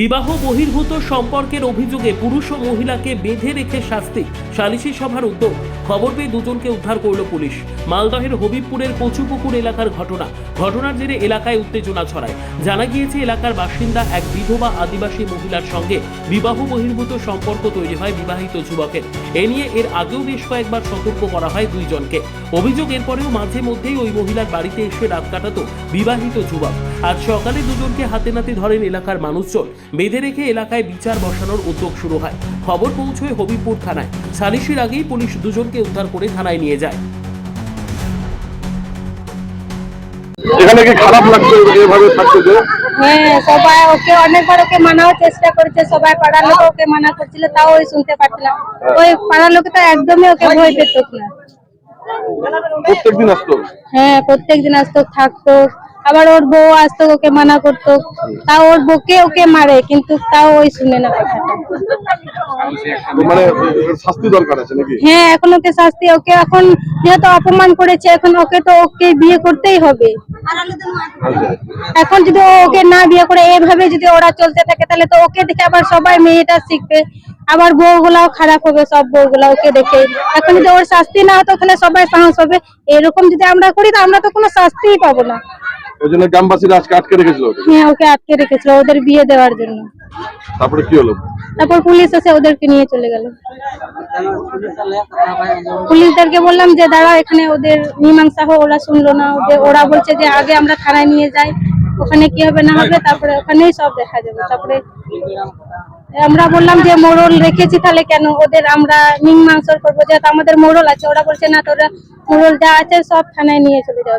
বিবাহ বহির্ভূত সম্পর্কের অভিযোগে পুরুষ ও মহিলাকে বেঁধে রেখে শাস্তি, সালিশি সভার উদ্যোগ, খবর পেয়ে দুজনকে উদ্ধার করল পুলিশ। মালদহের হবিবপুরের কচুপুকুর এলাকার ঘটনা, ঘটনার জেরে এলাকায় উত্তেজনা ছড়ায়। জানা গিয়েছে, এলাকার বাসিন্দা এক বিধবা আদিবাসী মহিলার সঙ্গে বিবাহ বহির্ভূত সম্পর্ক তৈরি হয় বিবাহিত যুবকের। এ নিয়ে এর আগেও বেশ কয়েকবার সতর্ক করা হয় দুইজনকে। অভিযোগ এরপরেও মাঝে মধ্যেই ওই মহিলার বাড়িতে এসে রাত কাটাতো বিবাহিত যুবক। আজ সকালে দুজনকে হাতে নাতে ধরেন এলাকার মানুষজন। বেঁধে রেখে এলাকায় বিচার বসানোর উদ্যোগ শুরু হয়। খবর পৌঁছয় হবিবপুর থানায়। সালিশির আগেই পুলিশ দুজনকে উদ্ধার করে থানায় নিয়ে যায়। এখানে কি খারাপ লাগছে? এভাবে থাকতে যে? হ্যাঁ সবাই ওকে অনেকবার ওকে মানার চেষ্টা করেছে। সবাই পাড়ার লোক ওকে মানা করছিল তাও ওই শুনতে পারছিলাম। ওই পাড়ার লোক তো একদমই ওকে ভয় পেত না। প্রত্যেকদিন আসতো? হ্যাঁ প্রত্যেকদিন আসতো থাকতো। আবার ওর বউ আসতো ওকে মানা করতো। তা ওর বউকে ওকে মারে কিন্তু তাও ওই শুনে না কথাটা। মানে শাস্তি দরকার আছে নাকি? হ্যাঁ এখন ওকে শাস্তি ওকে এখন যেহেতু অপমান করেছে এখন ওকে তো ওকে বিয়ে করতেই হবে। এখন যদি ও ওকে না বিয়ে করে এভাবে যদি ওরা চলতে থাকে তাহলে তো ওকে দেখে আবার সবাই মেয়েটা শিখবে। আবার বউগুলাও খারাপ হবে সব বউগুলা ওকে দেখে। এখন যদি ওর শাস্তি না হতো তাহলে সবাই সাহস হবে। এরকম যদি আমরা করি তো আমরা তো কোনো শাস্তিই পাবো না। ওই জন্য গ্রামবাসীরা আজকে আটকে রেখেছিল। হ্যাঁ ওকে আটকে রেখেছিল ওদের বিয়ে দেওয়ার জন্য। তারপরে কি হলো? তারপর পুলিশ এসে ওদেরকে নিয়ে চলে গেল। পুলিশদেরকে বললাম যে দাঁড়াও এখানে ওদের মীমাংসা হোক ওরা শুনলো না। ওদের ওরা বলছে যে আগে আমরা থানায় নিয়ে যাই। ওখানে কি হবে না হবে তারপরে ওখানেই সব দেখা যাবে। তারপরে আমরা বললাম যে মোড়ল রেখেছি তাহলে কেন ওদের আমরা মীমাংসা করব? যেহেতু আমাদের মোড়ল আছে ওরা বলছে না তোরা মোড়ল যা আছে সব থানায় নিয়ে চলে যাও।